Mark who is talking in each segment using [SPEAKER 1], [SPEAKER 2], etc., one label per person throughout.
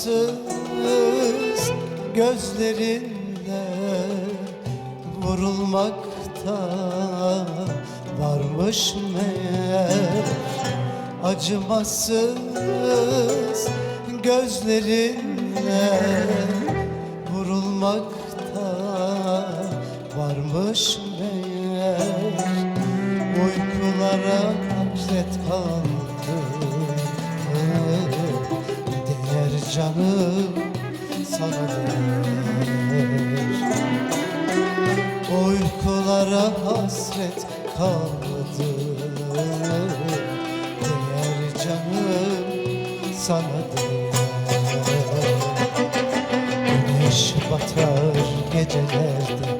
[SPEAKER 1] acımasız gözlerinde vurulmakta varmış meğer. Acımasız gözlerinde vurulmakta varmış meğer. Uykulara hasret kaldı. Canım sana değer Uykulara hasret kaldı Değer canım sana değer Güneş batar gecelerde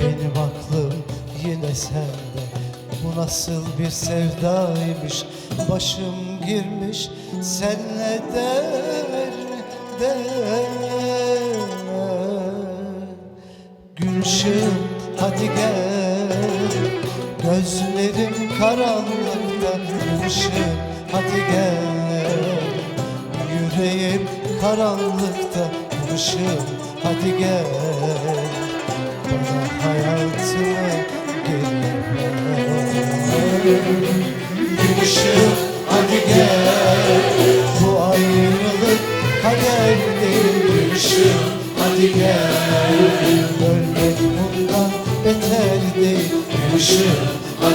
[SPEAKER 1] Benim aklım yine sende. Bu nasıl bir sevdaymış Başım girmiş senle derde Gün ışığı hadi gel. Gözlerim karanlıkta ışığı hadi gel. Yüreğim karanlıkta ışığı hadi gel. Bana hayatımı geri ver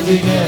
[SPEAKER 1] hadi gel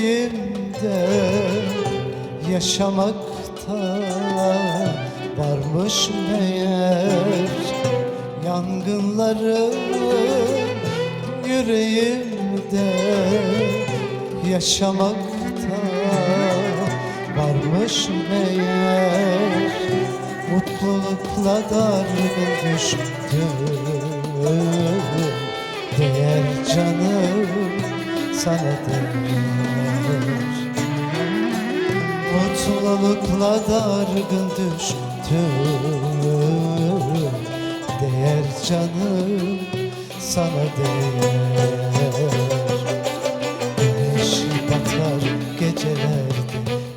[SPEAKER 1] yüreğimde yaşamakta varmış meğer Yangınları yüreğimde yaşamakta varmış meğer Mutlulukla dargın düştüm. Değer canım sana değer Mutlulukla dargın düştüm Değer canım sana değer. Güneş batar gecelerde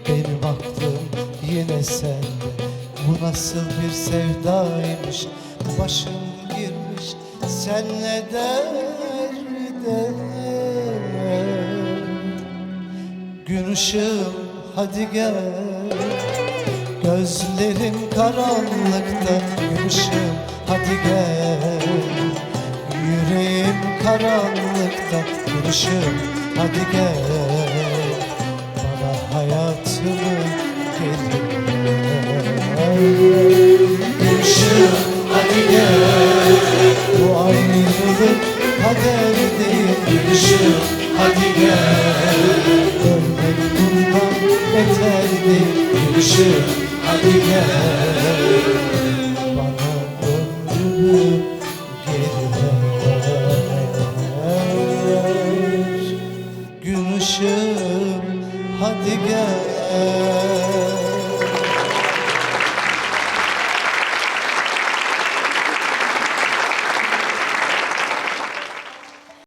[SPEAKER 1] Benim aklım yine sende. Bu nasıl bir sevdaymış Başım girmiş. Senle derde Gün ışığım hadi gel. Gözlerim karanlıkta Gün ışığım hadi gel. Yüreğim karanlıkta Gün ışığım hadi gel. Bana hayatımı ver Gün ışığım hadi gel. Bu ayrılık kader değil. Gün ışığım hadi gel ışığım hadi gel